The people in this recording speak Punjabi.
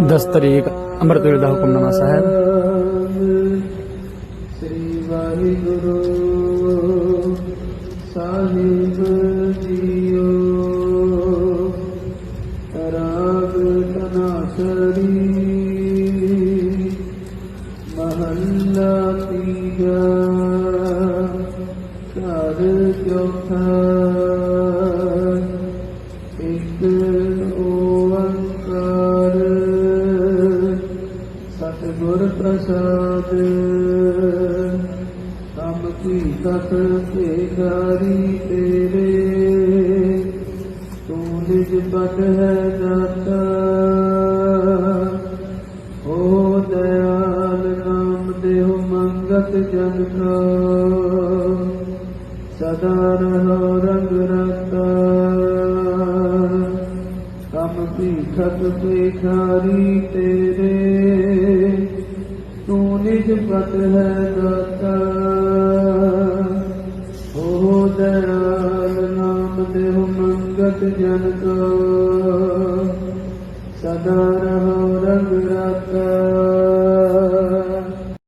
10 ਤਰੀਕ ਅੰਮ੍ਰਿਤ ਵੇਲੇ ਦਾ ਹੁਕਮਨਾਮਾ ਸਾਹਿਬ ਸ੍ਰੀ ਵਾਹਿਗੁਰੂ ਸਾਹਿਬ। ਜੀਓ ਰਾਗ ਤਨਾਸਰੀ ਮਹੱਲਾ ਤੀਜਾ ਘਰ ਚੌਥਾ ਇੱਕ ਓੰਕਾਰ। ਸਤਿਗੁਰ ਪ੍ਰਸਾਦ ਸਭ ਕੀ ਤਤ ਭੇਖਾਰੀ ਤੇਰੇ। ਤੂੰ ਨਿਜ ਪਟ ਹੈ ਦਾਤਾ। ਓ ਦਇਆਲ ਨਾਮ ਦੇਹੁ ਮੰਗਤ ਜਨ ਕਾ ਸਦਾ ਰਹੋ ਰੰਗ ਰਤਾ। ਕਮ ਕੀ ਖਤ ਭੇਖਾਰੀ ਤੇਰੇ। ਨਿਜ ਪਤ ਹੈ ਦਾਤਾ ਓ ਦਇਆਲ ਨਾਮ ਦੇਹੁ ਮੰਗਤ ਜਨ ਕੋ ਸਦਾ ਰਹੋ ਰੰਗ ਰਤਾ